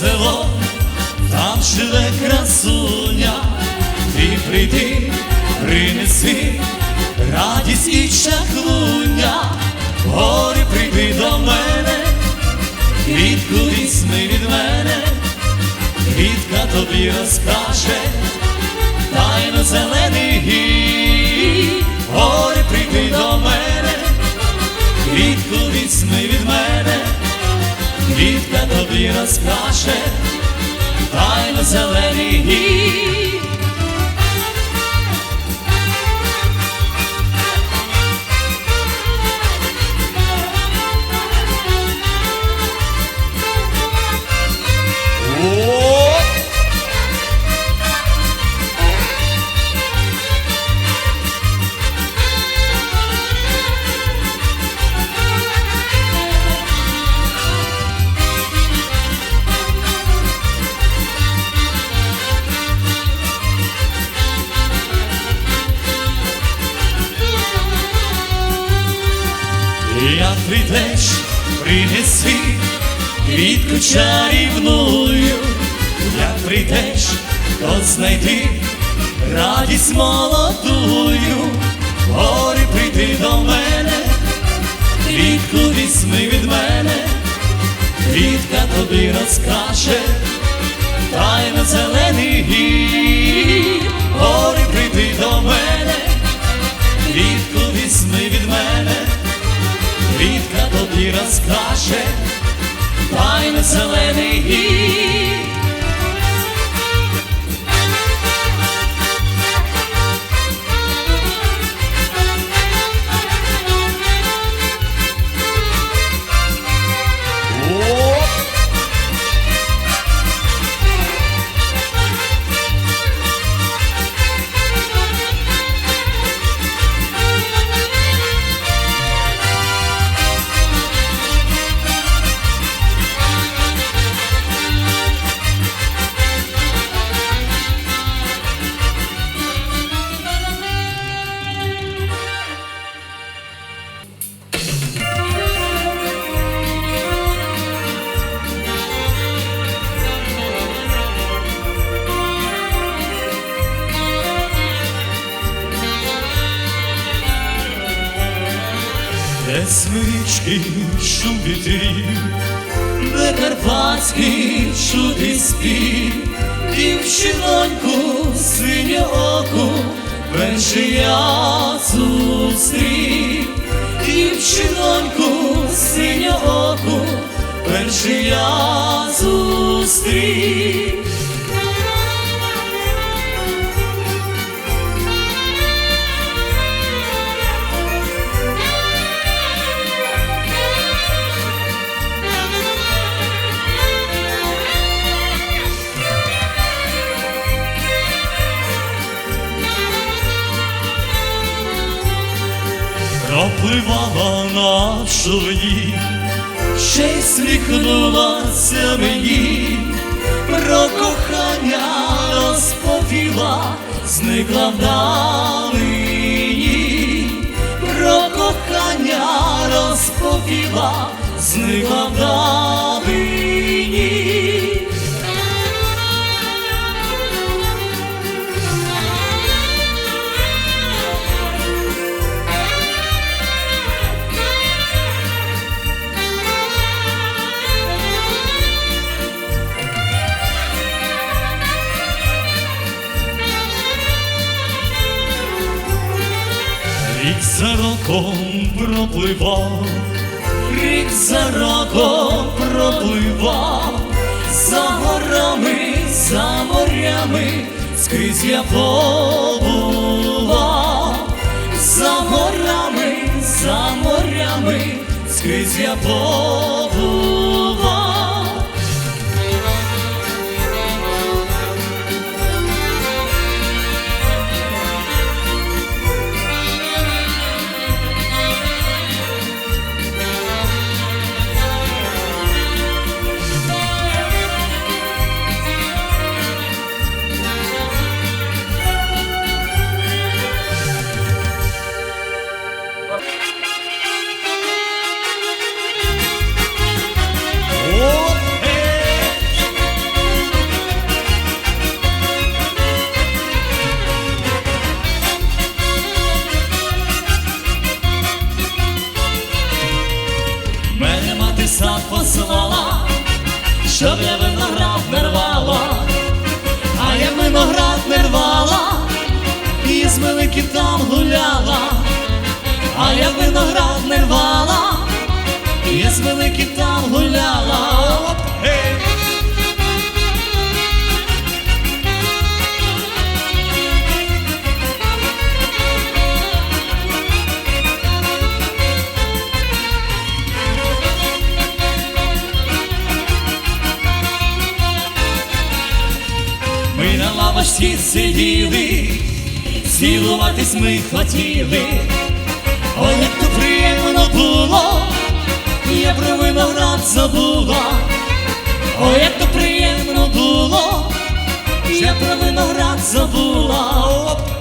село, там живе красуня, ти прийди, принеси радість і чаклуня, горі прийди до мене, квітку візьми від мене, квітка тобі розкаже, тайно зелений гір, горі прийди до мене, квітку візьми від мене квітка тобі розкаже, тайно зелений гір. Як прийдеш, принеси квітку чарівною, як прийдеш, то знайди радість молодую, горі прийди до мене, квітку візьми від мене, квітка тобі розкаже, тайна зелений гір, Квітка тобі розкаже, тайне зелений гір. Де смички шум вітрів, де карпатський чудий спів, дівчиноньку синьооку, перший я зустрів, дівчиноньку синьооку, перший я зустрів. Пропливала на човні, ще й сміхнулася мені, про кохання розповіла, зникла вдалині, про кохання розповіла, зникла вдалині. Рік за роком пропливав, рік за роком пропливав, за горами, за морями, скрізь я побував, за горами, за морями, скрізь я побував. Там гуляла, а я виноград не рвала, і з великим там гуляла. Ми на лавочці сиділи, цілуватись ми хотіли. Ой, як то приємно було, я про виноград забула. Ой, як то приємно було, я про виноград забула. Оп!